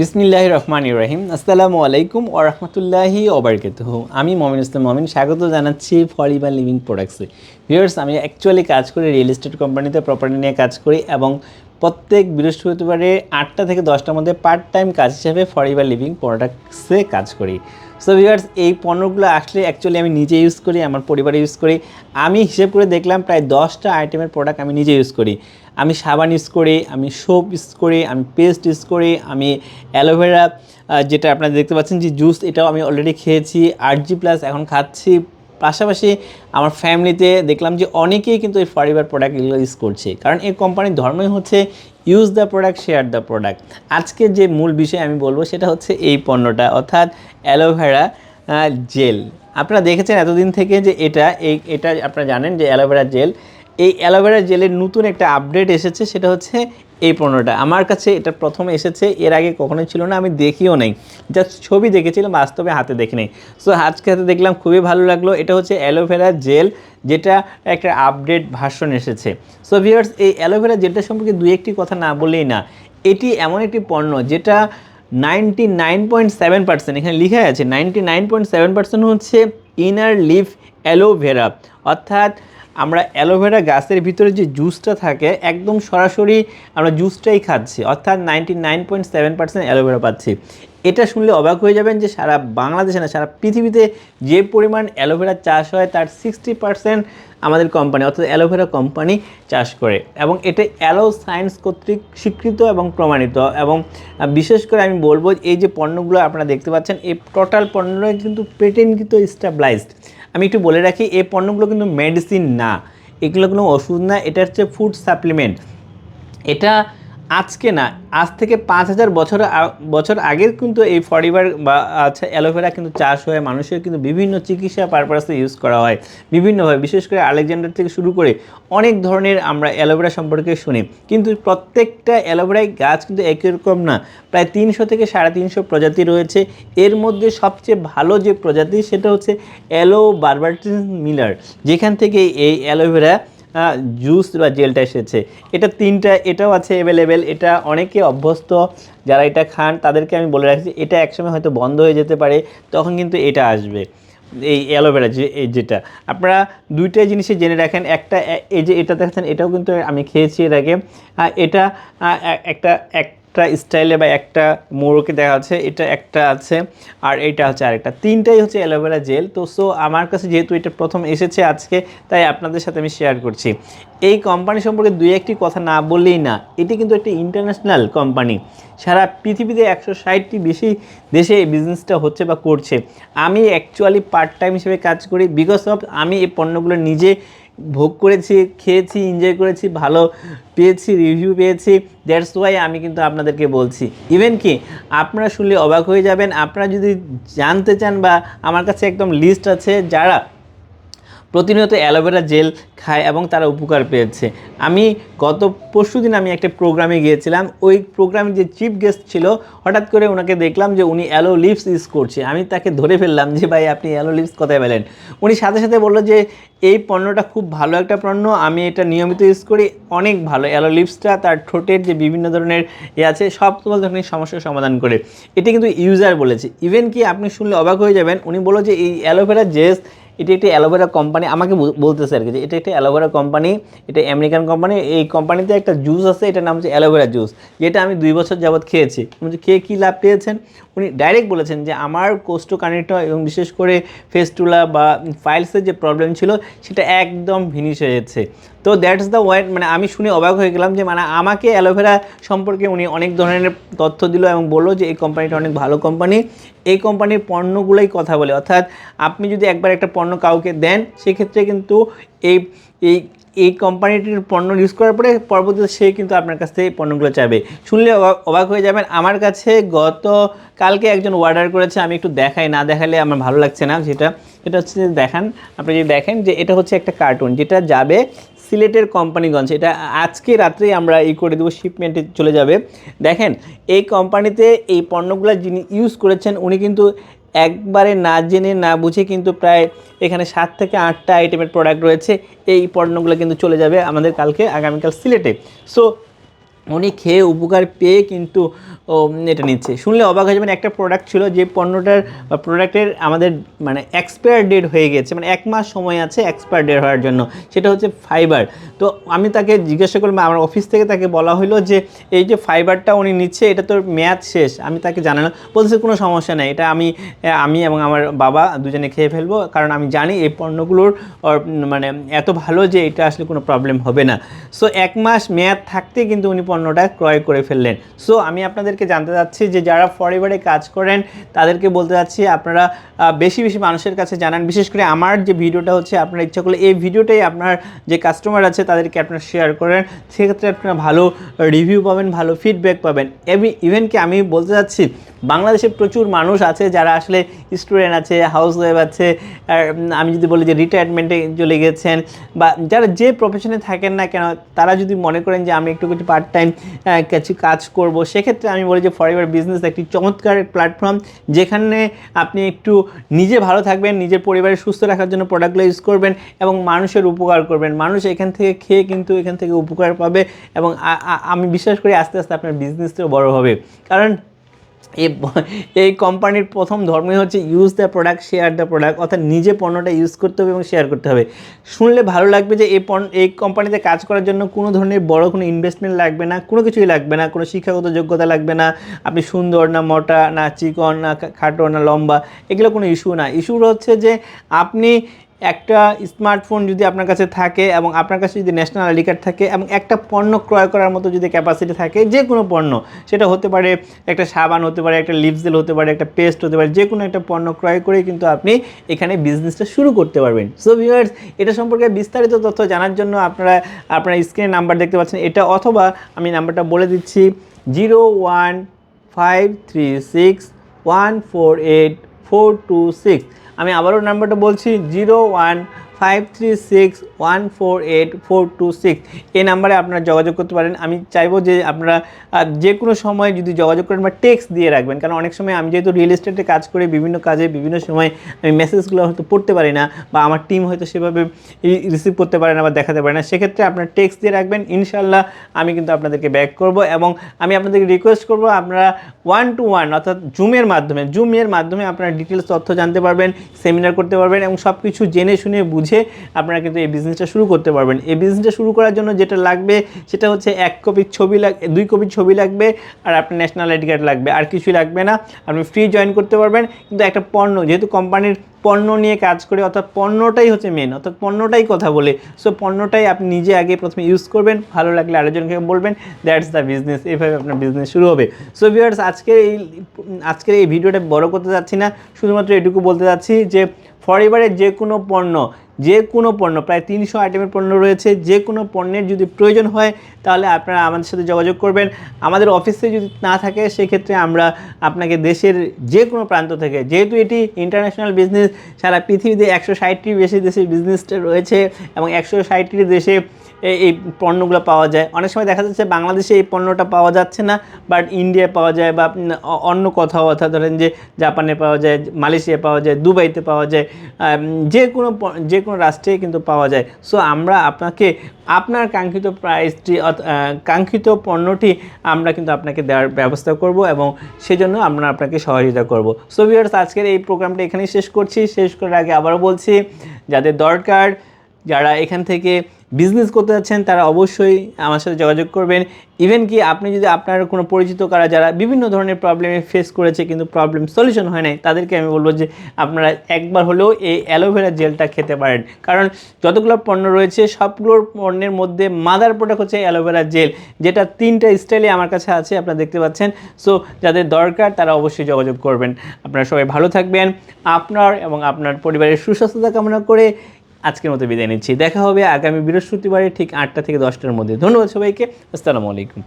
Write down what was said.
বিসমিল্লাহ রহমান ইব্রাহিম আসসালামু আলাইকুম ও রহমতুল্লাহি ওবরকাতুহ আমি মমিন ইসলাম মমিন স্বাগত জানাচ্ছি ফরিবা লিভিং প্রোডাক্টসে ভিউয়ার্স আমি অ্যাকচুয়ালি কাজ করি রিয়েল এস্টেট কোম্পানিতে প্রপার্টি নিয়ে কাজ করি এবং প্রত্যেক বৃহস্পতিবারে আটটা থেকে দশটার মধ্যে পার্ট টাইম কাজ হিসাবে ফরিবা লিভিং প্রোডাক্টসে কাজ করি। সো ভিউয়ার্স এই পণ্যগুলো আসলে অ্যাকচুয়ালি আমি নিজে ইউজ করি, আমার পরিবারে ইউজ করি। আমি হিসেব করে দেখলাম প্রায় দশটা আইটেমের প্রোডাক্ট আমি নিজে ইউজ করি। আমি সাবান ইউজ করি, আমি সোপ ইউজ করি, আমি পেস্ট ইউজ করি, আমি অ্যালোভেরা যেটা আপনারা দেখতে পাচ্ছেন যে জুস, এটাও আমি অলরেডি খেয়েছি আর জি প্লাস এখন খাচ্ছি। পাশাপাশি আমার ফ্যামিলিতে দেখলাম যে অনেকেই কিন্তু এই ফরিবার প্রোডাক্ট এগুলো ইউজ করছে। কারণ এই কোম্পানির ধর্মই হচ্ছে use the product share the product আজকে যে মূল বিষয় আমি বলব সেটা হচ্ছে এই পণ্যটা, অর্থাৎ অ্যালোভেরা জেল। আপনারা দেখেছেন এতদিন থেকে যে এটা, এই, এটা আপনারা জানেন যে অ্যালোভেরা জেল এই অ্যালোভেরা জেলের নতুন একটা আপডেট এসেছে, সেটা হচ্ছে এই পণ্যটা। আমার কাছে এটা প্রথমে এসেছে, এর আগে কখনোই ছিল না, আমি দেখিও নাই। জাস্ট ছবি দেখেছিলাম, বাস্তবে হাতে দেখি নাই সো আজকে হাতে দেখলাম, খুবই ভালো লাগল। এটা হচ্ছে অ্যালোভেরা জেল, যেটা একটা আপডেট ভার্সন এসেছে। সো ভিউয়ার্স এই অ্যালোভেরা জেলটা সম্পর্কে দুই একটি কথা না বললেই না। এটি এমন একটি পণ্য, যেটা ninety nine point seven percent এখানে লিখা আছে ninety nine point seven percent হচ্ছে ইনার লিফ অ্যালোভেরা অর্থাৎ আমরা অ্যালোভেরা গাছের ভিতরে যে জুসটা থাকে, একদম সরাসরি আমরা জুসটাই খাচ্ছি। অর্থাৎ ninety nine point seven percent aloe vera পাচ্ছি। এটা শুনলে অবাক হয়ে যাবেন যে সারা বাংলাদেশে না, সারা পৃথিবীতে যে পরিমাণ অ্যালোভেরা চাষ হয়, তার সিক্সটি পার্সেন্ট আমাদের কোম্পানি অর্থাৎ অ্যালোভেরা কোম্পানি চাষ করে। এবং এটা অ্যালো সায়েন্স কর্তৃক স্বীকৃত এবং প্রমাণিত। এবং বিশেষ করে আমি বলব, এই যে পণ্যগুলো আপনারা দেখতে পাচ্ছেন, এই টোটাল পণ্যগুলো কিন্তু পেটেন্টকৃত স্টাবলাইজড আমি একটু বলে রাখি, এই পণ্যগুলো কিন্তু মেডিসিন না। এগুলো কোনো ওষুধ না এটা হচ্ছে ফুড সাপ্লিমেন্ট এটা আজকে না, আজ থেকে পাঁচ হাজার বছর বছর আগের কিন্তু এই ফরিবার বা আচ্ছা অ্যালোভেরা কিন্তু চাষ হয় মানুষের কিন্তু বিভিন্ন চিকিৎসা পারপাসে ইউজ করা হয়। বিভিন্নভাবে, বিশেষ করে আলেকজান্ডার থেকে শুরু করে অনেক ধরনের আমরা অ্যালোভেরা সম্পর্কে শুনি। কিন্তু প্রত্যেকটা অ্যালোভেরাই গাছ কিন্তু একই রকম না। প্রায় তিনশো থেকে সাড়ে তিনশো প্রজাতি রয়েছে। এর মধ্যে সবচেয়ে ভালো যে প্রজাতি সেটা হচ্ছে অ্যালো বারবার্টিন মিলার। যেখান থেকে এই অ্যালোভেরা জুস বা জেলটা এসেছে। এটা তিনটা, এটাও আছে অ্যাভেলেবেল এটা অনেকে অভ্যস্ত যারা এটা খান, তাদেরকে আমি বলে রাখছি, এটা একসময় হয়তো বন্ধ হয়ে যেতে পারে, তখন কিন্তু এটা আসবে। এই অ্যালোভেরা যে যেটা। আপনারা দুইটাই জিনিসই জেনে রাখেন, একটা এই যে এটা দেখছেন এটাও কিন্তু আমি খেয়েছি এর আগে। এটা একটা এ- একটা স্টাইলে বা একটা মোড়কে দেখা যাচ্ছে, এটা একটা আছে আর এটা হচ্ছে আরেকটা। তিনটাই হচ্ছে অ্যালোভেরা জেল। তো সো আমার কাছে যেহেতু এটা প্রথম এসেছে আজকে, তাই আপনাদের সাথে আমি শেয়ার করছি। এই কোম্পানি সম্পর্কে দুই একটি কথা না বললেই না, এটি কিন্তু একটি ইন্টারন্যাশনাল কোম্পানি সারা পৃথিবীতে একশো ষাটটি বেশি দেশে এই বিজনেসটা হচ্ছে বা করছে। আমি অ্যাকচুয়ালি পার্ট টাইম হিসেবে কাজ করি বিকজ অফ আমি এই পণ্যগুলো নিজে ভোগ করেছি, খেয়েছি এনজয় করেছি, ভালো পেয়েছি রিভিউ পেয়েছি দ্যাটস ওয়াই আমি কিন্তু আপনাদেরকে বলছি। ইভেন কি, আপনারা শুনলে অবাক হয়ে যাবেন, আপনারা যদি জানতে চান বা আমার কাছে একদম লিস্ট আছে, যারা প্রতিনিয়ত অ্যালোভেরা জেল খায় এবং তারা উপকার পেয়েছে। আমি গত পরশু দিন আমি একটা প্রোগ্রামে গিয়েছিলাম। ওই প্রোগ্রামে যে চিফ গেস্ট ছিল, হঠাৎ করে ওনাকে দেখলাম যে উনি অ্যালো লিপস ইউজ করছে। আমি তাকে ধরে ফেললাম যে, ভাই, আপনি অ্যালো লিপস কোথায় পেলেন? উনি সাথে সাথে বলল যে, এই পণ্যটা খুব ভালো একটা পণ্য। আমি এটা নিয়মিত ইউজ করি। অনেক ভালো। অ্যালো লিপসটা তার ঠোঁটের যে বিভিন্ন ধরনের এ আছে, সব ধরনের সমস্যার সমাধান করে। এটি কিন্তু ইউজার বলেছে। ইভেন কি আপনি শুনলে অবাক হয়ে যাবেন, উনি বলল যে, এই অ্যালোভেরা জেস এটি একটি অ্যালোভেরা কোম্পানি, আমাকে বল- বলতেছে আর কি যে এটা একটি অ্যালোভেরা কোম্পানি, এটা আমেরিকান কোম্পানি, এই কোম্পানিতে একটা জুস আছে, এটার নাম হচ্ছে অ্যালোভেরা জুস, যেটা আমি দুই বছর যাবৎ খেয়েছি। খেয়ে কী লাভ পেয়েছেন উনি ডাইরেক্ট বলেছেন যে আমার কোস্টোকানিটা এবং বিশেষ করে ফেস্টুলা বা ফাইলসের যে প্রবলেম ছিল, সেটা একদম ভিনিশ হয়ে যাচ্ছে। তো দ্যাটস দ্য ওয়াইট মানে আমি শুনে অবাক হয়ে গেলাম যে মানে আমাকে অ্যালোভেরা সম্পর্কে উনি অনেক ধরনের তথ্য দিল এবং বলল যে এই কোম্পানিটা অনেক ভালো কোম্পানি এই কোম্পানির পণ্যগুলোই কথা বলে। অর্থাৎ আপনি যদি একবার একটা পণ্য কাউকে দেন, সেক্ষেত্রে কিন্তু এই এই এই কোম্পানিটির পণ্য ইউজ করার পরে পরবর্তীতে সে কিন্তু আপনার কাছ থেকে পণ্যগুলো চাইবে। শুনলে অবাক- হয়ে যাবেন, আমার কাছে গত কালকে একজন অর্ডার করেছে, আমি একটু দেখাই, না দেখালে আমার ভালো লাগছে না যেটা এটা হচ্ছে যে দেখান, আপনি যদি দেখেন যে এটা হচ্ছে একটা কার্টুন যেটা যাবে সিলেটের কোম্পানিগঞ্জ, এটা আজকে রাত্রেই আমরা এই করে দেবো শিপমেন্টে চলে যাবে। দেখেন, এই কোম্পানিতে এই পণ্যগুলো যিনি ইউজ করেছেন, উনি কিন্তু একবারে না জেনে, না বুঝে কিন্তু প্রায় এখানে সাত থেকে আটটা আইটেমের প্রোডাক্ট রয়েছে। এই পণ্যগুলো কিন্তু চলে যাবে আমাদের কালকে আগামীকাল সিলেটে। সো উনি খেয়ে উপকার পেয়ে কিন্তু এটা নিচ্ছে। শুনলে অবাক হয়ে যাবেন, একটা প্রোডাক্ট ছিল যে পণ্যটার প্রোডাক্টের আমাদের মানে এক্সপায়ার ডেট হয়ে গেছে মানে এক মাস সময় আছে এক্সপায়ার ডেট হওয়ার জন্য। সেটা হচ্ছে ফাইবার তো আমি তাকে জিজ্ঞাসা করলাম, আমার অফিস থেকে তাকে বলা হলো যে, এই যে ফাইবারটা উনি নিচ্ছে, এটা তোর মেয়াদ শেষ। আমি তাকে জানালাম, বলছে, কোনো সমস্যা নেই, এটা আমি আমি এবং আমার বাবা দুজনে খেয়ে ফেলব, কারণ আমি জানি এই পণ্যগুলোর মানে এত ভালো যে এটা আসলে কোনো প্রবলেম হবে না। সো এক মাস মেয়াদ থাকতে কিন্তু উনি পণ্যটা ক্রয় করে ফেললেন। সো আমি আপনাদেরকে জানতে চাচ্ছি যে যারা ফরিবারে কাজ করেন, তাদেরকে বলতে চাচ্ছি আপনারা বেশি বেশি মানুষের কাছে জানান। বিশেষ করে আমার যে ভিডিওটা হচ্ছে, আপনার ইচ্ছা করলে এই ভিডিওটাই আপনার যে কাস্টমার আছে, তাদেরকে আপনারা শেয়ার করেন। সেক্ষেত্রে আপনারা ভালো রিভিউ পাবেন, ভালো ফিডব্যাক পাবেন। এমনি ইভেন কি আমি বলতে চাচ্ছি, বাংলাদেশে প্রচুর মানুষ আছে, যারা আসলে স্টুডেন্ট আছে হাউস ওয়াইফ আছে আমি যদি বলি যে রিটায়ারমেন্টে চলে গেছেন, বা যারা যে প্রফেশনে থাকেন না কেন, তারা যদি মনে করেন যে আমি একটু কিছু পার্ট টাইম কিছু কাজ করব। সেক্ষেত্রে আমি বলি যে ফরএভার বিজনেস একটি চমৎকার প্ল্যাটফর্ম যেখানে আপনি একটু নিজে ভালো থাকবেন, নিজের পরিবারের সুস্থ রাখার জন্য প্রোডাক্টগুলো ইউজ করবেন এবং মানুষের উপকার করবেন। মানুষ এখান থেকে খেয়ে কিন্তু এখান থেকে উপকার পাবে এবং আমি বিশ্বাস করি আস্তে আস্তে আপনার বিজনেসটাও বড় হবে। কারণ এই এই কোম্পানির প্রথম ধর্মই হচ্ছে use the product share the product অর্থাৎ নিজে পণ্যটা ইউজ করতে হবে এবং শেয়ার করতে হবে। শুনলে ভালো লাগবে যে এই পণ্য, এই কোম্পানিতে কাজ করার জন্য কোনো ধরনের বড় কোনো ইনভেস্টমেন্ট লাগবে না, কোনো কিছুই লাগবে না, কোনো শিক্ষাগত যোগ্যতা লাগবে না, আপনি সুন্দর না মোটা, না চিকন, না খাটো, না লম্বা, এগুলো কোনো ইস্যু না। ইস্যু হচ্ছে যে আপনি একটা স্মার্টফোন যদি আপনার কাছে থাকে এবং আপনার কাছে যদি ন্যাশনাল আইডি কার্ড থাকে এবং একটা পণ্য ক্রয় করার মতো যদি ক্যাপাসিটি থাকে, যে কোনো পণ্য, সেটা হতে পারে একটা সাবান, হতে পারে একটা লিপজেল হতে পারে একটা পেস্ট হতে পারে যে কোনো একটা পণ্য ক্রয় করে কিন্তু আপনি এখানে বিজনেসটা শুরু করতে পারবেন। সো ভিউয়ার্স এটা সম্পর্কে বিস্তারিত তথ্য জানার জন্য আপনারা, আপনার স্ক্রিনে নাম্বার দেখতে পাচ্ছেন। এটা অথবা আমি নাম্বারটা বলে দিচ্ছি zero one five three six one four eight four two six আমি আবারও নাম্বারটা বলছি zero one five three six one four eight four two six এই নাম্বারে আপনারা যোগাযোগ করতে পারেন। আমি চাইব যে আপনারা যে কোনো সময় যদি যোগাযোগ করেন বা টেক্সট দিয়ে রাখবেন, কারণ অনেক সময় আমি যেহেতু রিয়েল এস্টেটে কাজ করে, বিভিন্ন কাজে বিভিন্ন সময় আমি মেসেজগুলো হয়তো পড়তে পারি না, বা আমার টিম হয়তো সেভাবে রিসিভ করতে পারে না বা দেখাতে পারে না, সেক্ষেত্রে আপনার টেক্সট দিয়ে রাখবেন। ইনশাল্লাহ আমি কিন্তু আপনাদেরকে ব্যাক করব এবং আমি আপনাদেরকে রিকোয়েস্ট করব আপনারা ওয়ান টু ওয়ান অর্থাৎ জুমের মাধ্যমে জুমের মাধ্যমে আপনারা ডিটেলস তথ্য জানতে পারবেন সেমিনার করতে পারবেন এবং সব কিছু জেনে শুনে বুঝে আপনারা কিন্তু এই বিজনেসটা শুরু করতে পারবেন। এই বিজনেসটা শুরু করার জন্য যেটা লাগবে সেটা হচ্ছে এক কপি ছবি লাগবে দুই কপি ছবি লাগবে আর আপনার ন্যাশনাল আইডি কার্ড লাগবে। আর কিছুই লাগবে না। আপনি ফ্রি জয়েন করতে পারবেন। কিন্তু একটা পণ্য, যেহেতু কোম্পানির পণ্য নিয়ে কাজ করে, অর্থাৎ পণ্যটাই হচ্ছে মেন অর্থাৎ পণ্যটাই কথা বলে। সো পণ্যটাই আপনি নিজে আগে প্রথমে ইউজ করবেন, ভালো লাগলে আরেকজনকে বলবেন দ্যাটস দ্য বিজনেস এইভাবে আপনার বিজনেস শুরু হবে। সো ভিউয়ার্স আজকের এই আজকের এই ভিডিওটা বড় করতে যাচ্ছি না, শুধুমাত্র এটুকু বলতে যাচ্ছি যে ফরিবারের যে কোনো পণ্য, যে কোনো পণ্য, প্রায় তিনশো আইটেমের পণ্য রয়েছে, যে কোনো পণ্যের যদি প্রয়োজন হয়, তাহলে আপনারা আমাদের সাথে যোগাযোগ করবেন। আমাদের অফিসে যদি না থাকে, সেক্ষেত্রে আমরা আপনাকে দেশের যে কোনো প্রান্ত থেকে, যেহেতু এটি ইন্টারন্যাশনাল বিজনেস সারা পৃথিবীতে একশো ষাটটির বেশি দেশে বিজনেসটা রয়েছে এবং একশো ষাটটি দেশে এই- পণ্যগুলো পাওয়া যায়। অনেক সময় দেখা যাচ্ছে বাংলাদেশে এই পণ্যটা পাওয়া যাচ্ছে না বাট ইন্ডিয়া পাওয়া যায় বা অন্য কোথাও, অর্থাৎ ধরেন যে জাপানে পাওয়া যায় মালয়েশিয়া পাওয়া যায় দুবাইতে পাওয়া যায় যে কোনো যে কোনো রাষ্ট্রে কিন্তু পাওয়া যায়। সো আমরা আপনাকে, আপনার কাঙ্ক্ষিত প্রাইসটি কাঙ্ক্ষিত পণ্যটি আমরা কিন্তু আপনাকে দেওয়ার ব্যবস্থা করব এবং সেজন্য আমরা আপনাকে সহযোগিতা করব। সো ভিউয়ার্স আজকের এই প্রোগ্রামটা এখানেই শেষ করছি। শেষ করার আগে আবারও বলছি, যাদের দরকার, যারা এখান থেকে বিজনেস করতে যাচ্ছেন, তারা অবশ্যই আমার সাথে যোগাযোগ করবেন। ইভেন কি আপনি যদি আপনার কোনো পরিচিত কারা যারা বিভিন্ন ধরনের প্রবলেমে ফেস করেছে কিন্তু প্রবলেম সলিউশন হয় নাই, তাদেরকে আমি বলব যে আপনারা একবার হলেও এই অ্যালোভেরা জেলটা খেতে পারেন। কারণ যতগুলো পণ্য রয়েছে, সবগুলোর পণ্যের মধ্যে মাদার প্রোডাক্ট হচ্ছে অ্যালোভেরা জেল যেটা তিনটা স্টাইলে আমার কাছে আছে, আপনারা দেখতে পাচ্ছেন। সো যাদের দরকার তারা অবশ্যই যোগাযোগ করবেন। আপনারা সবাই ভালো থাকবেন। আপনার এবং আপনার পরিবারের সুস্বাস্থ্যতা কামনা করে আজকের মতো বিদায় নিচ্ছি। দেখা হবে আগামী বৃহস্পতিবারে ঠিক আটটা থেকে দশটার মধ্যে। ধন্যবাদ সবাইকে। আসসালামু আলাইকুম।